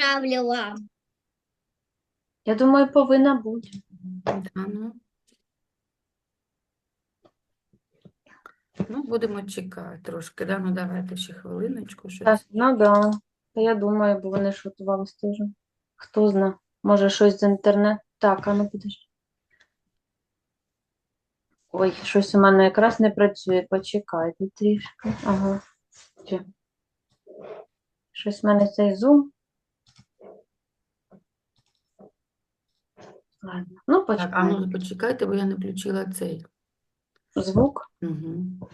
відправила. Я думаю, повинна бути. Да, ну. Ну, будемо чекати трошки, да? Ну, давайте ще хвилиночку, Так, ну да. Та я думаю, бо вони ж готувалися теж. Хто зна, може щось з інтернету. Так, а ну подожди. Ой, щось у мене якраз не працює. Почекайте трішки. Ага. Чи. Щось в мене цей зум. Ладно. Ну, Так, а ну почекайте, бо я не включила цей. Звук. Угу.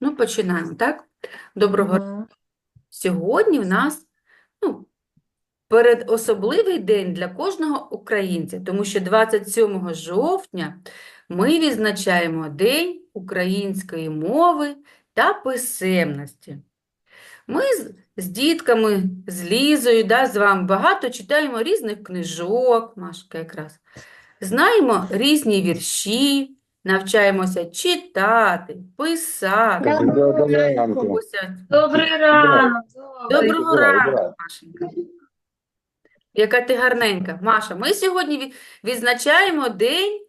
Ну, починаємо, так? Доброго Мгм. Сьогодні в нас ну, передособливий день для кожного українця, тому що 27 жовтня ми відзначаємо День української мови та писемності. Ми з, з дітками, з Лізою, да, з вами багато читаємо різних книжок, Машка якраз. Знаємо різні вірші, навчаємося читати, писати. Доброго ранку. Добрий ранок. Доброго, ранку. Машенька. Яка ти гарненька. Маша, ми сьогодні відзначаємо День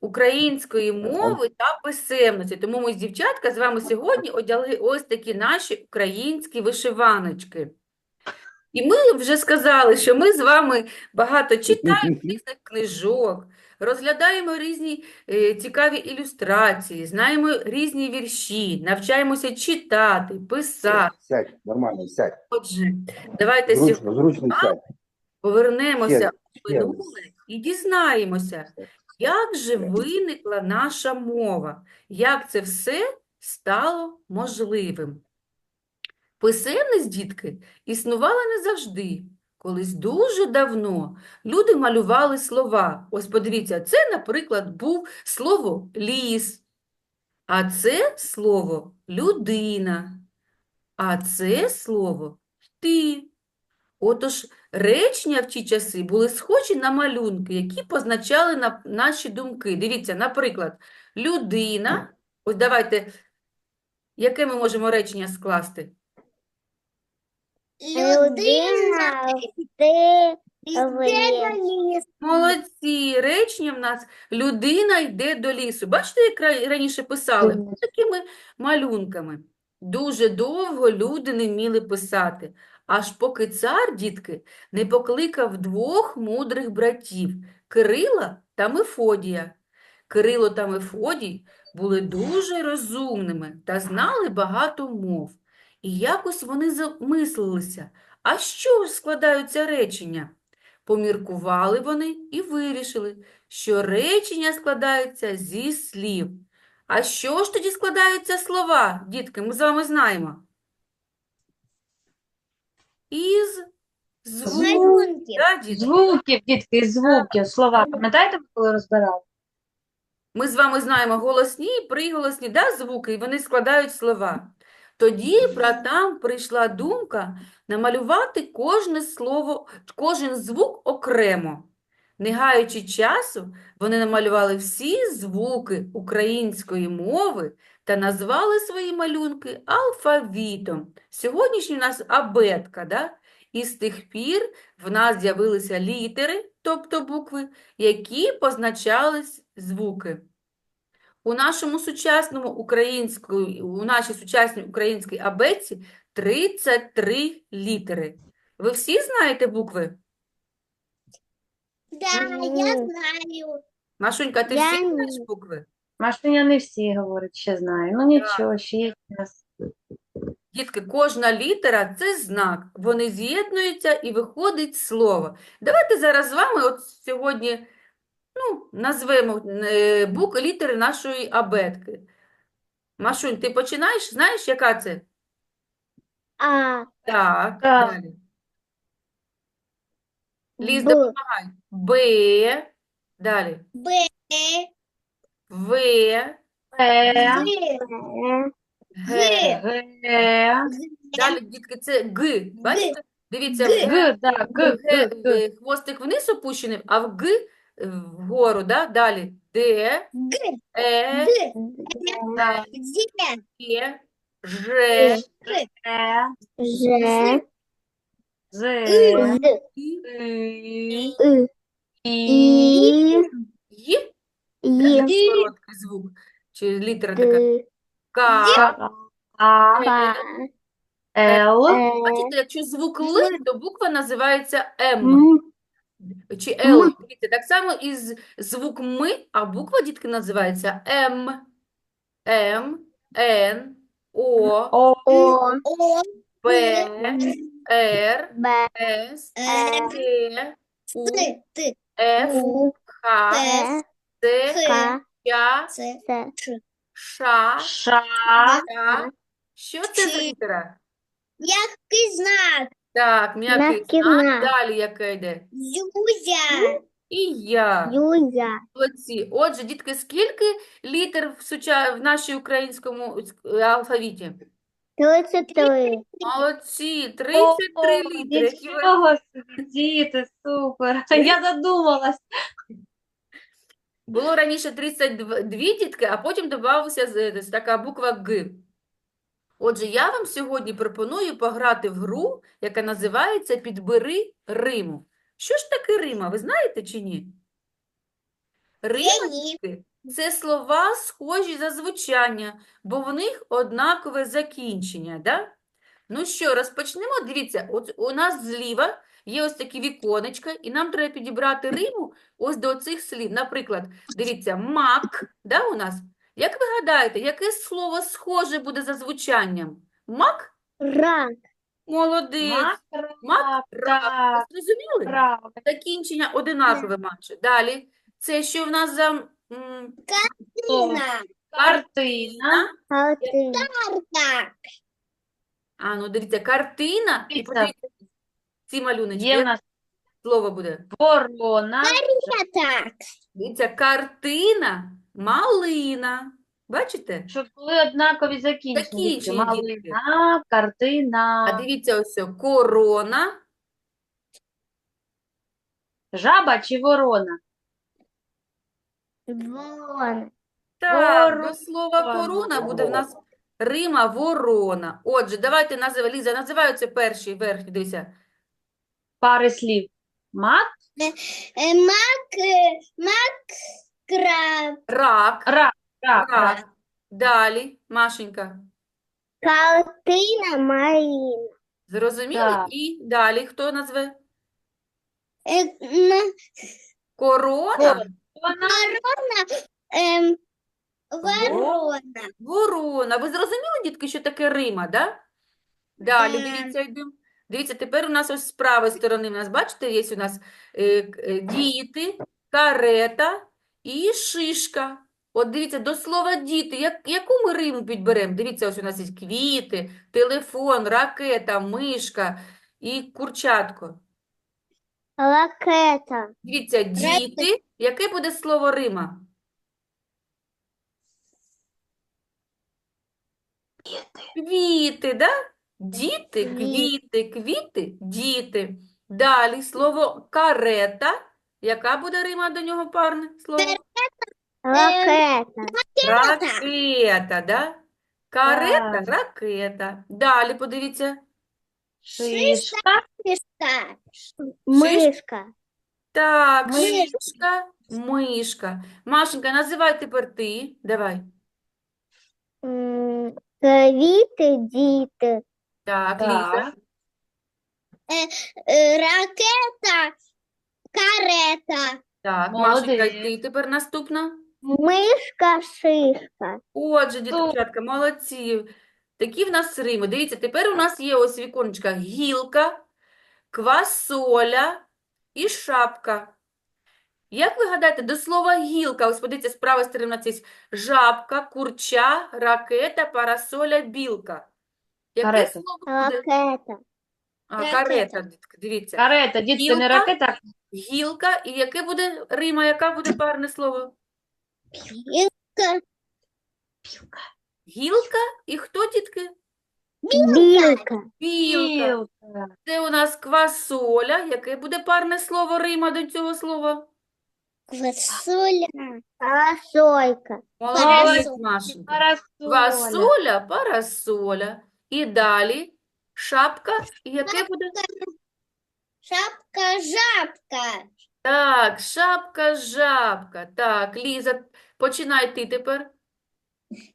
української мови та писемності. Тому ми з дівчатка з вами сьогодні одягли ось такі наші українські вишиваночки. І ми вже сказали, що ми з вами багато читаємо різних книжок, розглядаємо різні е, цікаві ілюстрації, знаємо різні вірші, навчаємося читати, писати. Сядь, нормально, сядь. Отже, давайте сьогодні Зручно, зручно сядь. повернемося Ще, ще. минуле і дізнаємося, як же виникла наша мова, як це все стало можливим. Писемність, дітки, існувала не завжди. Колись дуже давно люди малювали слова. Ось подивіться, це, наприклад, був слово ліс, а це слово людина, а це слово ти. Отож, речення в ті часи були схожі на малюнки, які позначали на наші думки. Дивіться, наприклад, людина. Ось давайте, яке ми можемо речення скласти? Людина йде. Молодці, речення в нас людина йде до лісу. Бачите, як раніше писали? Такими малюнками. Дуже довго люди не вміли писати, аж поки цар, дітки, не покликав двох мудрих братів – Кирила та Мефодія. Кирило та Мефодій були дуже розумними та знали багато мов. І якось вони замислилися, а що ж складаються речення? Поміркували вони і вирішили, що речення складаються зі слів. А що ж тоді складаються слова, дітки, ми з вами знаємо? Із звуків, да, дітки? Звуків, дітки, звуків, слова. Пам'ятаєте, ми коли розбирали? Ми з вами знаємо голосні і приголосні да, звуки, і вони складають слова. Тоді братам прийшла думка намалювати кожне слово, кожен звук окремо. Не гаючи часу, вони намалювали всі звуки української мови та назвали свої малюнки алфавітом. Сьогоднішній у нас абетка, да? І з тих пір в нас з'явилися літери, тобто букви, які позначались звуки. У нашому сучасному української, у нашій сучасній українській абетці 33 літери. Ви всі знаєте букви? Да, я знаю. Машунька, ти Я всі знаєш букви? Машиня не всі говорить, ще знаю. Ну нічого, ще є час. Дітки, кожна літера – це знак. Вони з'єднуються і виходить слово. Давайте зараз з вами от сьогодні ну, назвемо е, бук літери нашої абетки. Машунь, ти починаєш? Знаєш, яка це? А, Так, Так. далі. Ліз, Б, допомагай. Б. Далі. Б, В. Е, Г, Г. Далі, дітки, це Г. Бачите? Дивіться, в Г, да, Г, Г, Г, Г. е, хвостик вниз опущений, а в Г е, вгору, да? Далі. Д, Г, Е, Г, Д, Е, Ж, Е, Ж, З, И, И, І, І, короткий звук, чи літера така, К, А, Л, Е, Бачите, якщо звук Л, то буква називається М чи Л. Дивіться, так само і звук Ми, а буква, дітки, називається М, М, Н, О, О, П, Р, Б, С, Е, Т, У, Т, Ф, У, Х, Т, Ц, К, Я, Ша, Ша, Та. Що це за Чи. літера? М'який знак, Так, м'який М'який знак. знак. Далі яке йде? Зюзя, І я. Юзя, Молодці. Отже, дітки, скільки літер в, суча... в нашій українському е, алфавіті? 33, Молодці, 33 О, літери. які ви- Нічого собі, діти, супер. Я задумалась. Було раніше 32 дітки, а потім додавалася така буква Г. Отже, я вам сьогодні пропоную пограти в гру, яка називається «Підбери Риму». Що ж таке Рима, ви знаєте чи ні? Рима, дітки, це слова схожі за звучання, бо в них однакове закінчення, да? Ну що, розпочнемо? Дивіться, от у нас зліва є ось такі віконечка, і нам треба підібрати Риму ось до цих слів. Наприклад, дивіться, мак, да, у нас? Як ви гадаєте, яке слово схоже буде за звучанням? Мак? рак, Молодець. Мак, Мак, рак, рак. Зрозуміли? Закінчення одинакове майже. Далі. Це що в нас за Картина, Картина, карта, А, ну дивіться, картина. І Дивіться. подивіться, ці малюночки. є в Як нас слово буде? ворона, так, Дивіться, картина, малина. Бачите? щоб були однакові закінчення. Закінчення, дітки. Малина, А картина, дивіться ось корона. жаба чи ворона? Вон, Так, до слова корона буде в нас Рима ворона. Отже, давайте називай, Ліза, називаються перші верхні, дивіться. Пари слів. Мак, Е, мак, е, мак, краб, Рак, рак, рак, рак. Далі, Машенька. картина, Марина, Зрозуміли? Так. І далі хто назве? Е, на- Корона, Вона ем, ворона, ворона. Ви зрозуміли, дітки, що таке Рима, да? Далі, Так. дивіться, йдемо. Дивіться, тепер у нас ось з правої сторони, у нас, бачите, є у нас е, к- е, діти, карета і шишка. От дивіться, до слова діти, як, яку ми Риму підберемо? Дивіться, ось у нас є квіти, телефон, ракета, мишка і курчатко. ракета, Дивіться, діти, яке буде слово Рима? Квіти, да? Діти, квіти, квіти, діти. Далі слово карета. Яка буде Рима до нього парне слово? ракета, Ракета, да? Карета, ракета. Далі подивіться. шишка, мишка, мишка, Так, Мишка. шишка, мишка. Машенька, називай тепер ти. Давай. М, квіти, діти, Так, Так. Ліза. Е, ракета, карета, Так, Машенька, Молодець. ти тепер наступна. мишка, шишка, Отже, дівчатка, молодці. Такі в нас Рими. Дивіться, тепер у нас є ось віконечка гілка, квасоля і шапка. Як ви гадаєте, до слова гілка, ось подивіться, з правої сторони у нас жабка, курча, ракета, парасоля, білка. Яке Карета. слово буде? ракета, А, карета, дітки, дивіться. карета, дітки, не Гілка. ракета, Гілка, і яке буде Рима, яка буде парне слово? гілка, Гілка і хто, дітки? Білка, Білка. білка, Це у нас квасоля. Яке буде парне слово Рима до цього слова? Квасоля. Парасолька. Молодець, Парасоль. Квасоля, парасоля. І далі шапка. І яке буде? Шапка, жабка. Так, шапка, жабка. Так, Ліза, починай ти тепер.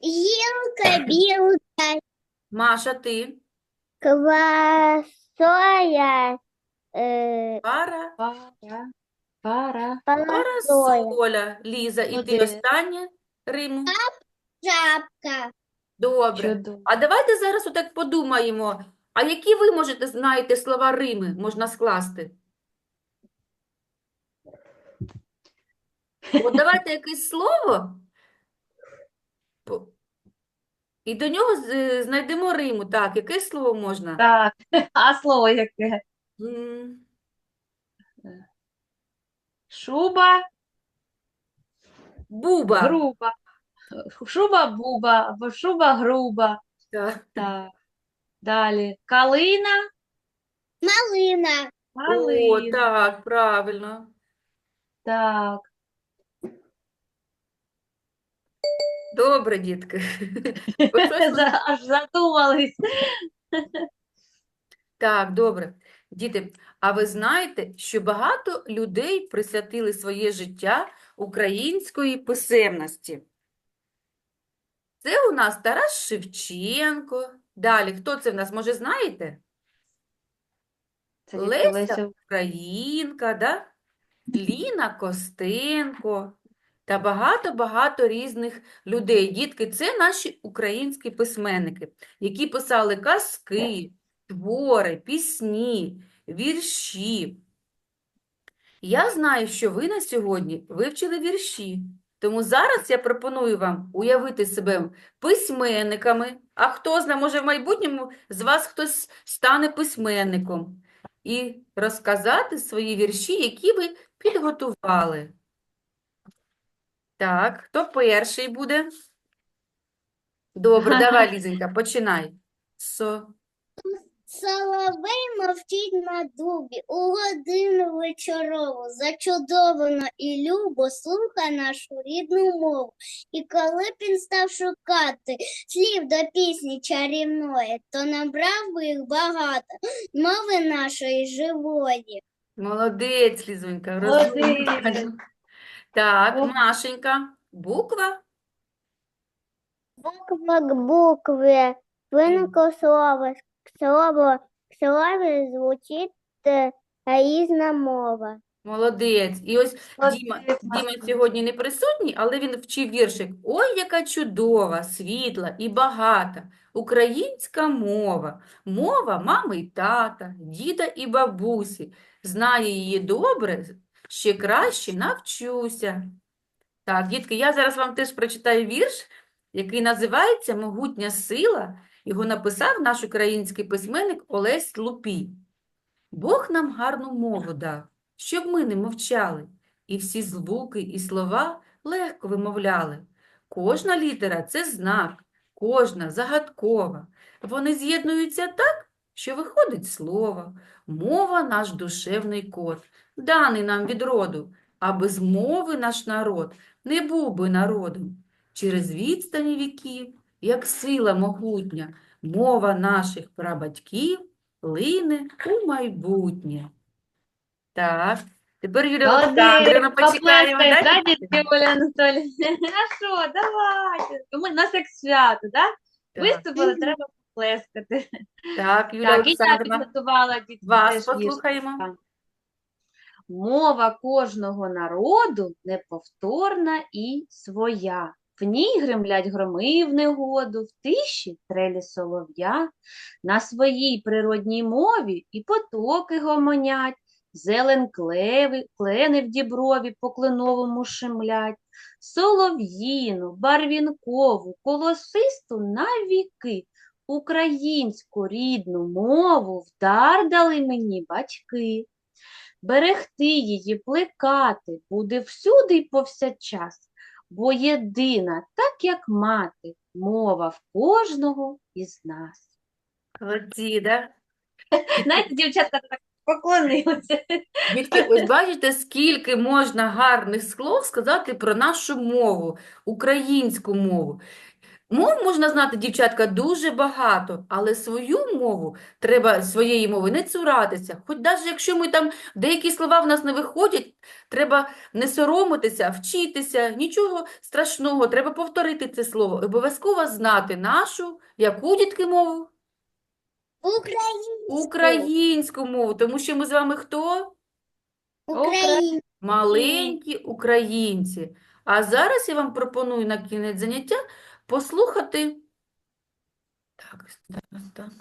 Елка, белка. Маша, ти. Квасоля. Э, Пара, Пара. Пара. парасоля. парасоля. Ліза, і ти Молодець. останнє Риму. Жабка. Добре. Чудово. А давайте зараз отак подумаємо, а які ви можете знаєте слова Рими можна скласти? От давайте якесь слово по- і до нього з- знайдемо Риму. Так, яке слово можна? Так. А слово яке? М, Шуба. Буба. Груба. Шуба буба або шуба груба. Так. Так. Далі. Калина. Малина. О, Калина. так, правильно. Так. Добре, дітки. Аж задумались. Так, добре. Діти, а ви знаєте, що багато людей присвятили своє життя української писемності? Це у нас Тарас Шевченко. Далі, хто це в нас, може, знаєте? Це Леся Леся Українка, да? Ліна Костенко та багато-багато різних людей. Дітки, це наші українські письменники, які писали казки, твори, пісні, вірші. Я знаю, що ви на сьогодні вивчили вірші, тому зараз я пропоную вам уявити себе письменниками, а хто знає, може в майбутньому з вас хтось стане письменником і розказати свої вірші, які ви підготували. Так, хто перший буде? Добре, давай, Лізенька, починай. Со. Соловей мовчить на дубі, у годину вечорову, зачудовано і любо слухає нашу рідну мову. І коли б він став шукати слів до пісні чарівної, то набрав би їх багато, мови нашої живої. Молодець, Лізонька, Молодець. Так, Машенька, буква? Буква к букве виникло слово, слово, слові звучить е, різна мова. Молодець. І ось Діма, Діма сьогодні не присутній, але він вчив віршик. Ой, яка чудова, світла і багата українська мова. Мова мами й тата, діда і бабусі. Знаю її добре, ще краще навчуся. Так, дітки, я зараз вам теж прочитаю вірш, який називається «Могутня сила». Його написав наш український письменник Олесь Лупій. Бог нам гарну мову дав, щоб ми не мовчали, і всі звуки і слова легко вимовляли. Кожна літера – це знак, кожна загадкова. Вони з'єднуються так, що виходить слово. Мова – наш душевний код, даний нам від роду, а без мови наш народ не був би народом. Через відстані віків, як сила могутня, мова наших прабатьків лине у майбутнє. Так, тепер Юлія Олександрівна, почекаємо. Поплескаємо, да, да, дітки Оля Анатоліївна? А що, давайте. Ми у нас як свято, да? Так, Виступили, треба поплескати. так, Юлія Олександрівна, вас послухаємо. Мова кожного народу неповторна і своя. В ній гремлять громи в негоду, в тиші трелі солов'я. На своїй природній мові і потоки гомонять, зелен клеви, клени в діброві по кленовому шемлять, солов'їну, барвінкову, колосисту на віки. Українську рідну мову вдар дали мені батьки. Берегти її, плекати буде всюди й повсякчас, бо єдина, так як мати, мова в кожного із нас. Молодці, да? Знаєте, дівчатка так поклонилася. Дітки, ось бачите, скільки можна гарних слов сказати про нашу мову, українську мову. Мов можна знати, дівчатка, дуже багато, але свою мову треба своєї мови не цуратися. Хоч навіть якщо ми там деякі слова в нас не виходять, треба не соромитися, вчитися, нічого страшного, треба повторити це слово. Обов'язково знати нашу, яку дітки мову? Українську. Українську мову, тому що ми з вами хто? Українську. Маленькі українці. А зараз я вам пропоную на кінець заняття послухати. Так, зараз так.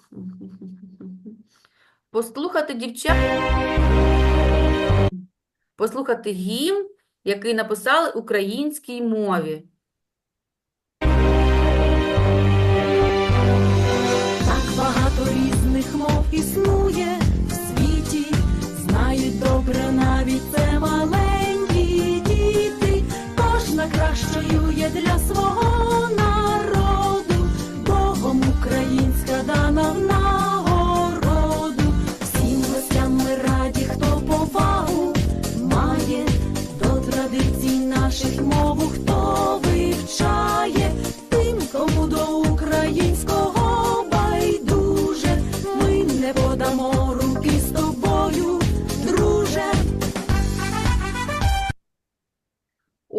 Послухати дівчат. Послухати гімн, який написали українській мові. Так багато різних мов існує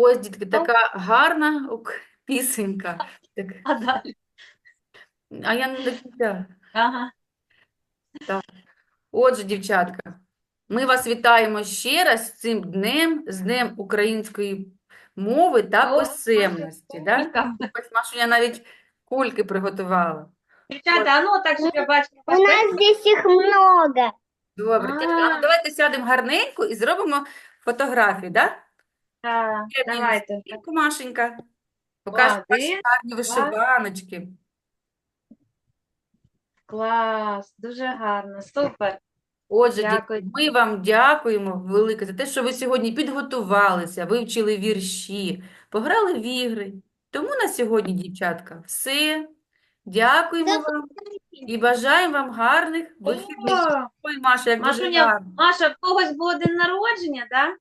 Ось, дітки, така гарна пісенька. Так, А далі? а я не до кінця. Ага. Отже, дівчатка, ми вас вітаємо ще раз з цим днем, з Днем української мови та О, писемності. Да? Ось Машуня навіть кульки приготувала. Дівчата, а ну так, щоб я бачила. У нас здесь их много. Добре, дівчатка, а ну давайте сядемо гарненько і зробимо фотографію, да? Так, давайте. сторінку, Машенька. Покажемо ваші Один, гарні вишиваночки. Клас, дуже гарно, супер. Отже, дітки, Дякую. ми вам дякуємо велике за те, що ви сьогодні підготувалися, вивчили вірші, пограли в ігри. Тому на сьогодні, дівчатка, все. Дякуємо вам і бажаємо вам гарних вихідних. Ой, Маша, як дуже Машуня, гарно. Маша, в когось було день народження, так?